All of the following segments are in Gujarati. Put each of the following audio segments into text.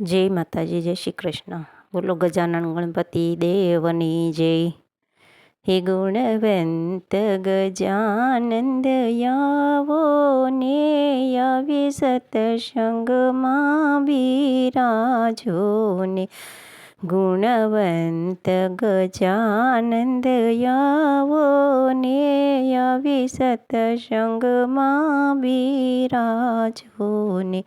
જય માતાજી, જય શ્રી કૃષ્ણ. બોલો ગજાનન ગણપતિ દેવની જય. હે ગુણવંત ગજાનંદ, યાવો ને આવી સતસંગમાં બિરાજો ને ગુણવંત ગજાનંદ યાવો ને આવી સતસંગમાં બિરાજો ને.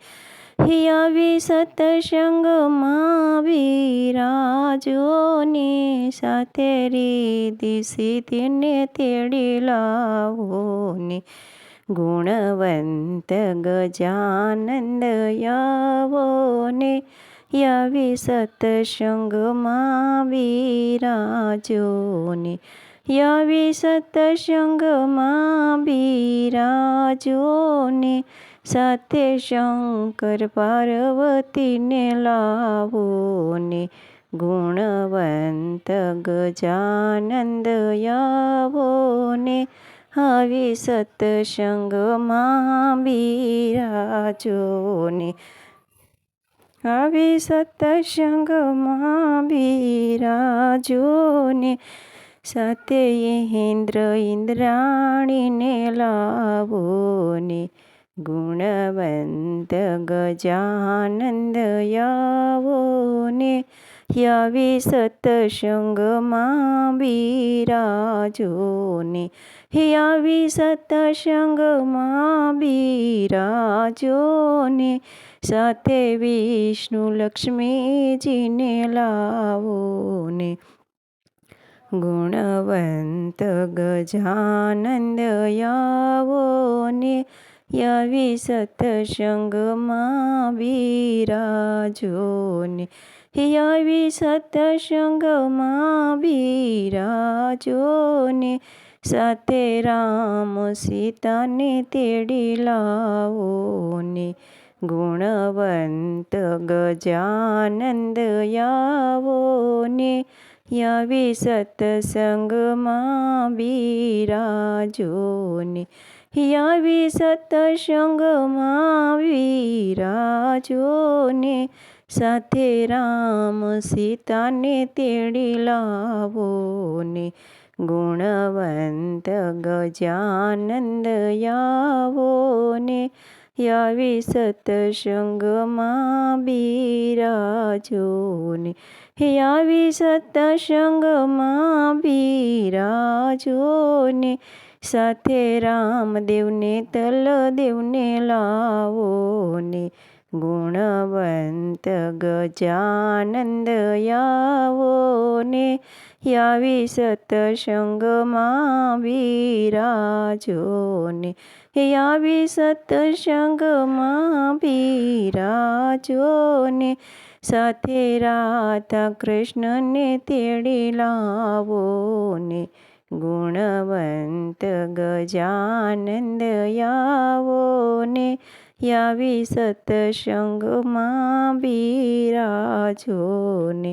આવી સતસંગમાં બિરાજો ને સાથે રીતિ સિદ્ધિને તેડી લાવો ને. ગુણવંત ગજાનંદ યાવો ને આવી સતસંગમાં વિરાજો ને આવી સતસંગમાં બિરાજો ને સાથે શંકર પાર્વતીને લાવોને, ગુણવંત ગજાનંદ યાવોને હવે સત્સંગમાં બિરાજો આવી સત્સંગમાં બિરાજો ને સાથે ઇન્દ્ર ઇન્દ્રાણીને લાવો ને ગુણવંત ગજાનંદ યાવો ને યાવી સતસંગમાં બિરાજો ને આવે સતસંગમાં બિરાજો ને સાથે વિષ્ણુ લક્ષ્મીજીને લાવો ને ગુણવંત ગજાનંદ યાવો ને યવી સત્સંગમાં બિરાજો ને યવી સત્સંગમાં બિરાજો ને સાથે રામ સીતાને તેડી લાવો ને ગુણવંત ગજાનંદ યાવો ને યવી સત્સંગમાં બિરાજો ને સતસંગમાં સત્સંગમાં વિરાજો ને સાથે રામ સીતાને તેડી લાવો ને ગુણવંત ગજાનંદ યાવો ને યાવી સત્સંગમાં બિરાજો હે આવી સત્સંગમાં બિરાજો ને સાથે રામદેવને, તલદેવને લાવો ને ગુણવંત ગજાનંદ આવો ને યાવી સત્સંગમાં બિરાજો ને યાવી સત્સંગમાં બિરાજો ને સાથે રાધા કૃષ્ણને તેડી લાવો ને ગુણવંત ગજાનંદ આવો ને યાવી સત્સંગમાં બિરાજો ને